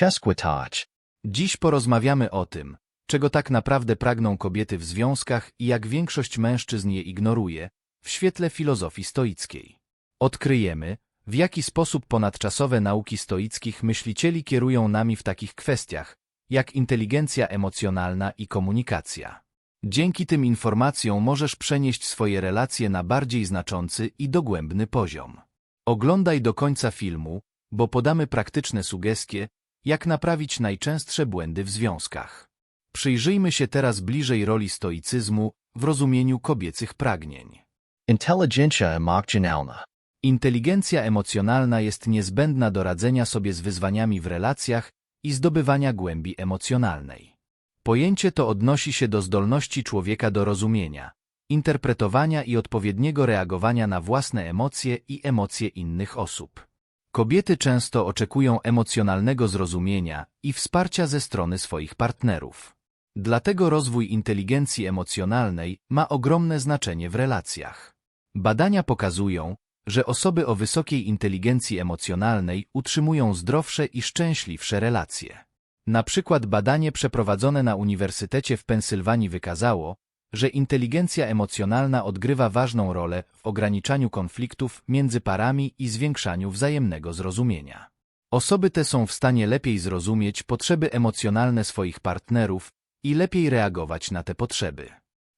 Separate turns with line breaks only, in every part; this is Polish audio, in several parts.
Chesquatage.
Dziś porozmawiamy o tym, czego tak naprawdę pragną kobiety w związkach i jak większość mężczyzn je ignoruje, w świetle filozofii stoickiej. Odkryjemy, w jaki sposób ponadczasowe nauki stoickich myślicieli kierują nami w takich kwestiach, jak inteligencja emocjonalna i komunikacja. Dzięki tym informacjom możesz przenieść swoje relacje na bardziej znaczący i dogłębny poziom. Oglądaj do końca filmu, bo podamy praktyczne sugestie, jak naprawić najczęstsze błędy w związkach. Przyjrzyjmy się teraz bliżej roli stoicyzmu w rozumieniu kobiecych pragnień.
Intelligentia emocjonalna.
Inteligencja emocjonalna jest niezbędna do radzenia sobie z wyzwaniami w relacjach i zdobywania głębi emocjonalnej. Pojęcie to odnosi się do zdolności człowieka do rozumienia, interpretowania i odpowiedniego reagowania na własne emocje i emocje innych osób. Kobiety często oczekują emocjonalnego zrozumienia i wsparcia ze strony swoich partnerów. Dlatego rozwój inteligencji emocjonalnej ma ogromne znaczenie w relacjach. Badania pokazują, że osoby o wysokiej inteligencji emocjonalnej utrzymują zdrowsze i szczęśliwsze relacje. Na przykład badanie przeprowadzone na Uniwersytecie w Pensylwanii wykazało, że inteligencja emocjonalna odgrywa ważną rolę w ograniczaniu konfliktów między parami i zwiększaniu wzajemnego zrozumienia. Osoby te są w stanie lepiej zrozumieć potrzeby emocjonalne swoich partnerów i lepiej reagować na te potrzeby.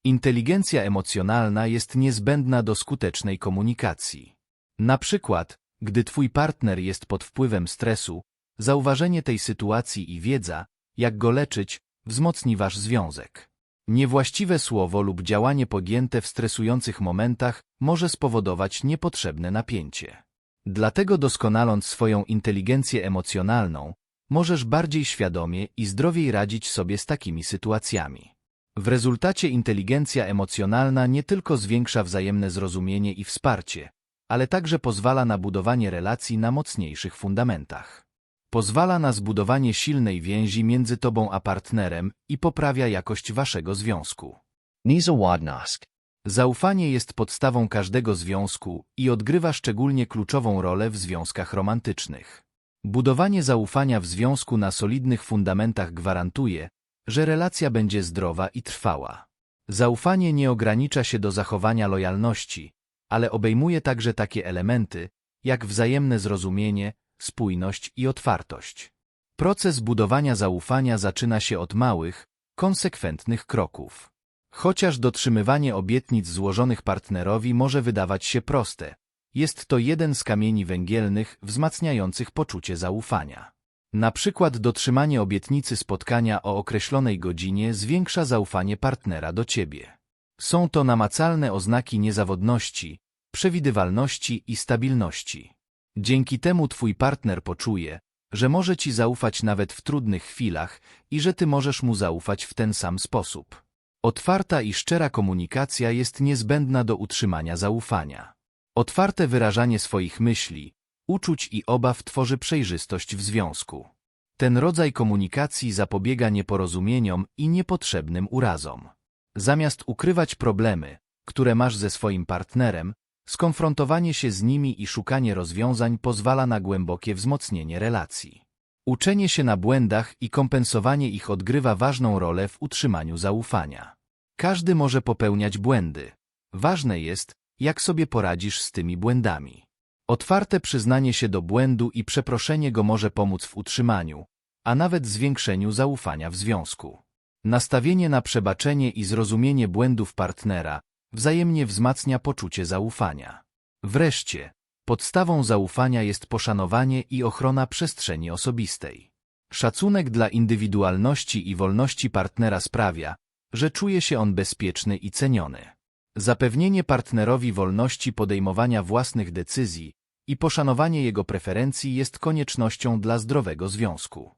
Inteligencja emocjonalna jest niezbędna do skutecznej komunikacji. Na przykład, gdy twój partner jest pod wpływem stresu, zauważenie tej sytuacji i wiedza, jak go leczyć, wzmocni wasz związek. Niewłaściwe słowo lub działanie podjęte w stresujących momentach może spowodować niepotrzebne napięcie. Dlatego doskonaląc swoją inteligencję emocjonalną, możesz bardziej świadomie i zdrowiej radzić sobie z takimi sytuacjami. W rezultacie inteligencja emocjonalna nie tylko zwiększa wzajemne zrozumienie i wsparcie, ale także pozwala na budowanie relacji na mocniejszych fundamentach. Pozwala na zbudowanie silnej więzi między tobą a partnerem i poprawia jakość waszego związku.
Nizawadnask.
Zaufanie jest podstawą każdego związku i odgrywa szczególnie kluczową rolę w związkach romantycznych. Budowanie zaufania w związku na solidnych fundamentach gwarantuje, że relacja będzie zdrowa i trwała. Zaufanie nie ogranicza się do zachowania lojalności, ale obejmuje także takie elementy, jak wzajemne zrozumienie, spójność i otwartość. Proces budowania zaufania zaczyna się od małych, konsekwentnych kroków. Chociaż dotrzymywanie obietnic złożonych partnerowi może wydawać się proste, jest to jeden z kamieni węgielnych wzmacniających poczucie zaufania. Na przykład dotrzymanie obietnicy spotkania o określonej godzinie zwiększa zaufanie partnera do ciebie. Są to namacalne oznaki niezawodności, przewidywalności i stabilności. Dzięki temu twój partner poczuje, że może ci zaufać nawet w trudnych chwilach i że ty możesz mu zaufać w ten sam sposób. Otwarta i szczera komunikacja jest niezbędna do utrzymania zaufania. Otwarte wyrażanie swoich myśli, uczuć i obaw tworzy przejrzystość w związku. Ten rodzaj komunikacji zapobiega nieporozumieniom i niepotrzebnym urazom. Zamiast ukrywać problemy, które masz ze swoim partnerem, Skonfrontowanie się z nimi i szukanie rozwiązań pozwala na głębokie wzmocnienie relacji. Uczenie się na błędach i kompensowanie ich odgrywa ważną rolę w utrzymaniu zaufania. Każdy może popełniać błędy. Ważne jest, jak sobie poradzisz z tymi błędami. Otwarte przyznanie się do błędu i przeproszenie go może pomóc w utrzymaniu, a nawet zwiększeniu zaufania w związku. Nastawienie na przebaczenie i zrozumienie błędów partnera wzajemnie wzmacnia poczucie zaufania. Wreszcie, podstawą zaufania jest poszanowanie i ochrona przestrzeni osobistej. Szacunek dla indywidualności i wolności partnera sprawia, że czuje się on bezpieczny i ceniony. Zapewnienie partnerowi wolności podejmowania własnych decyzji i poszanowanie jego preferencji jest koniecznością dla zdrowego związku.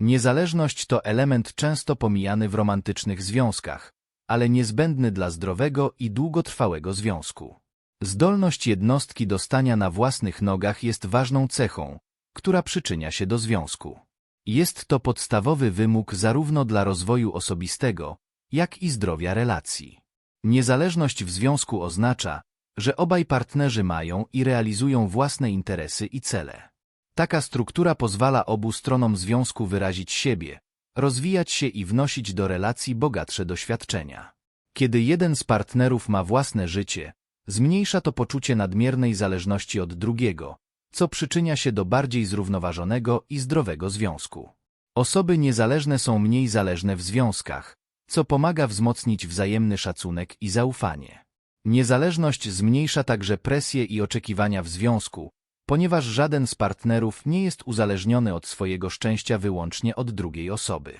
Niezależność.
To element często pomijany w romantycznych związkach, ale niezbędny dla zdrowego i długotrwałego związku. Zdolność jednostki do stania na własnych nogach jest ważną cechą, która przyczynia się do związku. Jest to podstawowy wymóg zarówno dla rozwoju osobistego, jak i zdrowia relacji. Niezależność w związku oznacza, że obaj partnerzy mają i realizują własne interesy i cele. Taka struktura pozwala obu stronom związku wyrazić siebie, rozwijać się i wnosić do relacji bogatsze doświadczenia. Kiedy jeden z partnerów ma własne życie, zmniejsza to poczucie nadmiernej zależności od drugiego, co przyczynia się do bardziej zrównoważonego i zdrowego związku. Osoby niezależne są mniej zależne w związkach, co pomaga wzmocnić wzajemny szacunek i zaufanie. Niezależność zmniejsza także presję i oczekiwania w związku, ponieważ żaden z partnerów nie jest uzależniony od swojego szczęścia wyłącznie od drugiej osoby.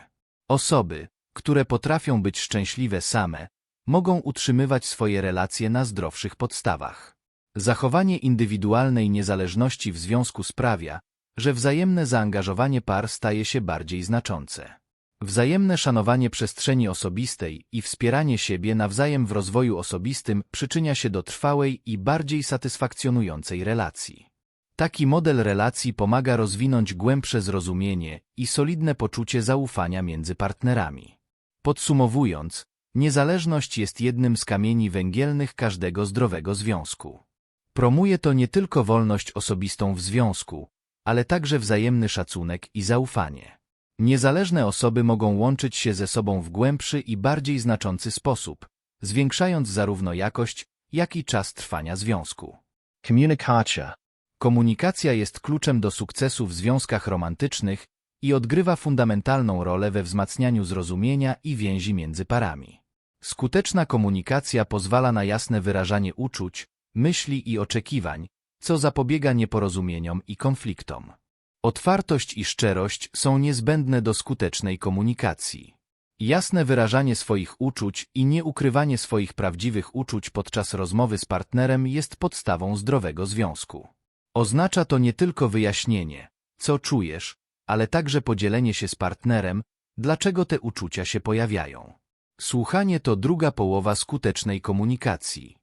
Osoby, które potrafią być szczęśliwe same, mogą utrzymywać swoje relacje na zdrowszych podstawach. Zachowanie indywidualnej niezależności w związku sprawia, że wzajemne zaangażowanie par staje się bardziej znaczące. Wzajemne szanowanie przestrzeni osobistej i wspieranie siebie nawzajem w rozwoju osobistym przyczynia się do trwałej i bardziej satysfakcjonującej relacji. Taki model relacji pomaga rozwinąć głębsze zrozumienie i solidne poczucie zaufania między partnerami. Podsumowując, niezależność jest jednym z kamieni węgielnych każdego zdrowego związku. Promuje to nie tylko wolność osobistą w związku, ale także wzajemny szacunek i zaufanie. Niezależne osoby mogą łączyć się ze sobą w głębszy i bardziej znaczący sposób, zwiększając zarówno jakość, jak i czas trwania związku.
Communicacja.
Komunikacja jest kluczem do sukcesu w związkach romantycznych i odgrywa fundamentalną rolę we wzmacnianiu zrozumienia i więzi między parami. Skuteczna komunikacja pozwala na jasne wyrażanie uczuć, myśli i oczekiwań, co zapobiega nieporozumieniom i konfliktom. Otwartość i szczerość są niezbędne do skutecznej komunikacji. Jasne wyrażanie swoich uczuć i nieukrywanie swoich prawdziwych uczuć podczas rozmowy z partnerem jest podstawą zdrowego związku. Oznacza to nie tylko wyjaśnienie, co czujesz, ale także podzielenie się z partnerem, dlaczego te uczucia się pojawiają. Słuchanie to druga połowa skutecznej komunikacji.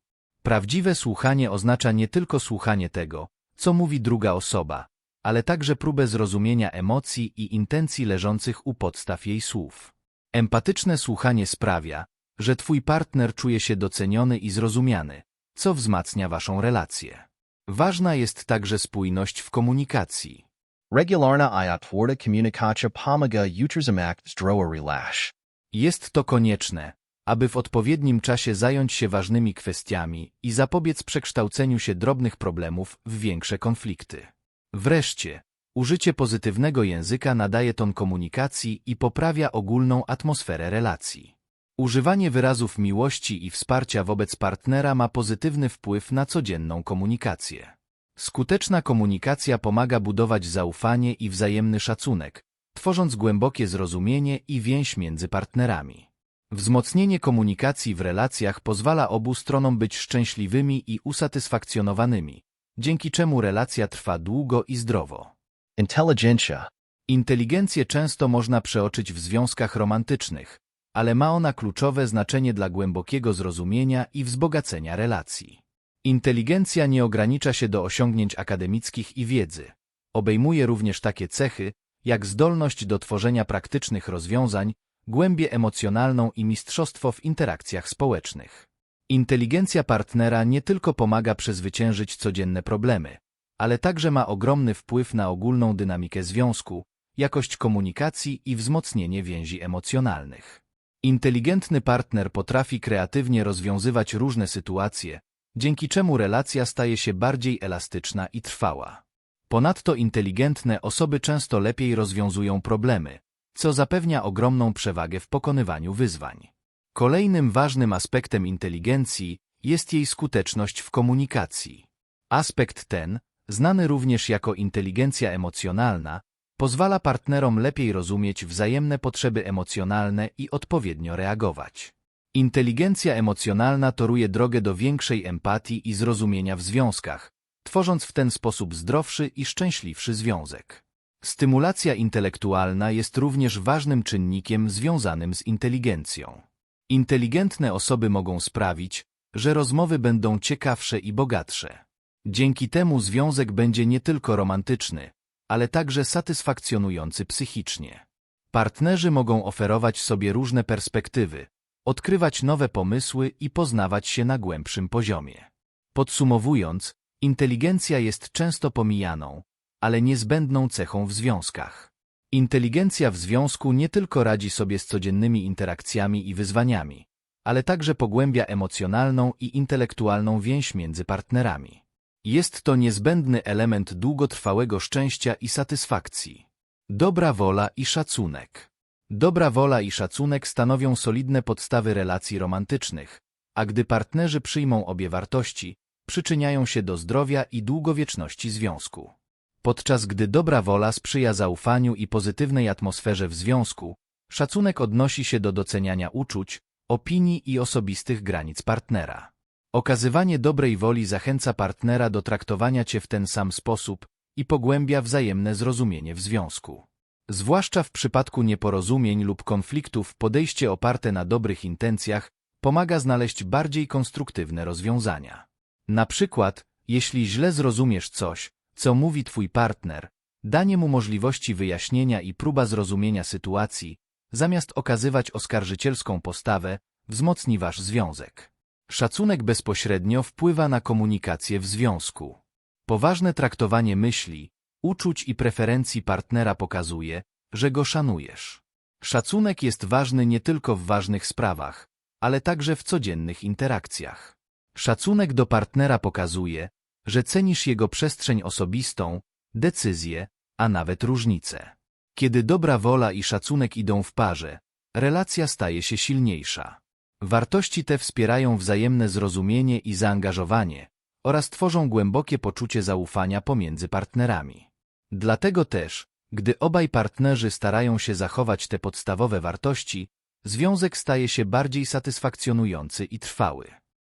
Prawdziwe słuchanie oznacza nie tylko słuchanie tego, co mówi druga osoba, ale także próbę zrozumienia emocji i intencji leżących u podstaw jej słów. Empatyczne słuchanie sprawia, że twój partner czuje się doceniony i zrozumiany, co wzmacnia waszą relację. Ważna jest także spójność w komunikacji.
Regularna i otwarta komunikacja pomaga utrzymać zdrowa relash.
Jest to konieczne, aby w odpowiednim czasie zająć się ważnymi kwestiami i zapobiec przekształceniu się drobnych problemów w większe konflikty. Wreszcie, użycie pozytywnego języka nadaje ton komunikacji i poprawia ogólną atmosferę relacji. Używanie wyrazów miłości i wsparcia wobec partnera ma pozytywny wpływ na codzienną komunikację. Skuteczna komunikacja pomaga budować zaufanie i wzajemny szacunek, tworząc głębokie zrozumienie i więź między partnerami. Wzmocnienie komunikacji w relacjach pozwala obu stronom być szczęśliwymi i usatysfakcjonowanymi, dzięki czemu relacja trwa długo i zdrowo.
Intelligencja.
Inteligencję często można przeoczyć w związkach romantycznych, ale ma ona kluczowe znaczenie dla głębokiego zrozumienia i wzbogacenia relacji. Inteligencja nie ogranicza się do osiągnięć akademickich i wiedzy. Obejmuje również takie cechy, jak zdolność do tworzenia praktycznych rozwiązań, głębię emocjonalną i mistrzostwo w interakcjach społecznych. Inteligencja partnera nie tylko pomaga przezwyciężyć codzienne problemy, ale także ma ogromny wpływ na ogólną dynamikę związku, jakość komunikacji i wzmocnienie więzi emocjonalnych. Inteligentny partner potrafi kreatywnie rozwiązywać różne sytuacje, dzięki czemu relacja staje się bardziej elastyczna i trwała. Ponadto inteligentne osoby często lepiej rozwiązują problemy, co zapewnia ogromną przewagę w pokonywaniu wyzwań. Kolejnym ważnym aspektem inteligencji jest jej skuteczność w komunikacji. Aspekt ten, znany również jako inteligencja emocjonalna, pozwala partnerom lepiej rozumieć wzajemne potrzeby emocjonalne i odpowiednio reagować. Inteligencja emocjonalna toruje drogę do większej empatii i zrozumienia w związkach, tworząc w ten sposób zdrowszy i szczęśliwszy związek. Stymulacja intelektualna jest również ważnym czynnikiem związanym z inteligencją. Inteligentne osoby mogą sprawić, że rozmowy będą ciekawsze i bogatsze. Dzięki temu związek będzie nie tylko romantyczny, ale także satysfakcjonujący psychicznie. Partnerzy mogą oferować sobie różne perspektywy, odkrywać nowe pomysły i poznawać się na głębszym poziomie. Podsumowując, inteligencja jest często pomijaną, ale niezbędną cechą w związkach. Inteligencja w związku nie tylko radzi sobie z codziennymi interakcjami i wyzwaniami, ale także pogłębia emocjonalną i intelektualną więź między partnerami. Jest to niezbędny element długotrwałego szczęścia i satysfakcji. Dobra wola i szacunek. Dobra wola i szacunek stanowią solidne podstawy relacji romantycznych, a gdy partnerzy przyjmą obie wartości, przyczyniają się do zdrowia i długowieczności związku. Podczas gdy dobra wola sprzyja zaufaniu i pozytywnej atmosferze w związku, szacunek odnosi się do doceniania uczuć, opinii i osobistych granic partnera. Okazywanie dobrej woli zachęca partnera do traktowania cię w ten sam sposób i pogłębia wzajemne zrozumienie w związku. Zwłaszcza w przypadku nieporozumień lub konfliktów podejście oparte na dobrych intencjach pomaga znaleźć bardziej konstruktywne rozwiązania. Na przykład, jeśli źle zrozumiesz coś, co mówi twój partner, danie mu możliwości wyjaśnienia i próba zrozumienia sytuacji, zamiast okazywać oskarżycielską postawę, wzmocni wasz związek. Szacunek bezpośrednio wpływa na komunikację w związku. Poważne traktowanie myśli, uczuć i preferencji partnera pokazuje, że go szanujesz. Szacunek jest ważny nie tylko w ważnych sprawach, ale także w codziennych interakcjach. Szacunek do partnera pokazuje, że cenisz jego przestrzeń osobistą, decyzje, a nawet różnice. Kiedy dobra wola i szacunek idą w parze, relacja staje się silniejsza. Wartości te wspierają wzajemne zrozumienie i zaangażowanie oraz tworzą głębokie poczucie zaufania pomiędzy partnerami. Dlatego też, gdy obaj partnerzy starają się zachować te podstawowe wartości, związek staje się bardziej satysfakcjonujący i trwały.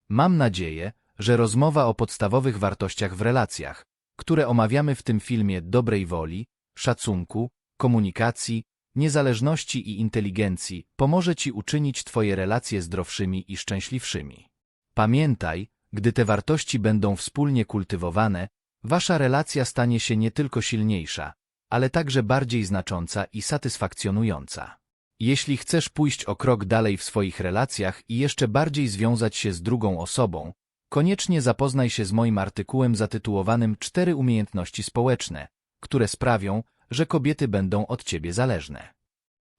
Mam nadzieję, że rozmowa o podstawowych wartościach w relacjach, które omawiamy w tym filmie dobrej woli, szacunku, komunikacji, niezależności i inteligencji, pomoże Ci uczynić Twoje relacje zdrowszymi i szczęśliwszymi. Pamiętaj, gdy te wartości będą wspólnie kultywowane, Wasza relacja stanie się nie tylko silniejsza, ale także bardziej znacząca i satysfakcjonująca. Jeśli chcesz pójść o krok dalej w swoich relacjach i jeszcze bardziej związać się z drugą osobą, koniecznie zapoznaj się z moim artykułem zatytułowanym Cztery umiejętności społeczne, które sprawią, że kobiety będą od ciebie zależne.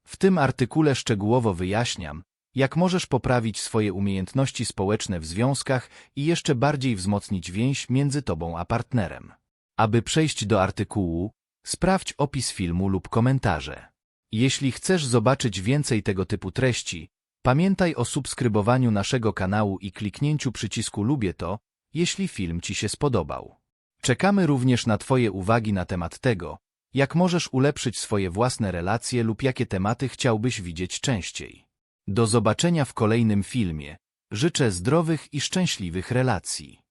W tym artykule szczegółowo wyjaśniam, jak możesz poprawić swoje umiejętności społeczne w związkach i jeszcze bardziej wzmocnić więź między tobą a partnerem. Aby przejść do artykułu, sprawdź opis filmu lub komentarze. Jeśli chcesz zobaczyć więcej tego typu treści, pamiętaj o subskrybowaniu naszego kanału i kliknięciu przycisku lubię to, jeśli film Ci się spodobał. Czekamy również na Twoje uwagi na temat tego, jak możesz ulepszyć swoje własne relacje lub jakie tematy chciałbyś widzieć częściej. Do zobaczenia w kolejnym filmie. Życzę zdrowych i szczęśliwych relacji.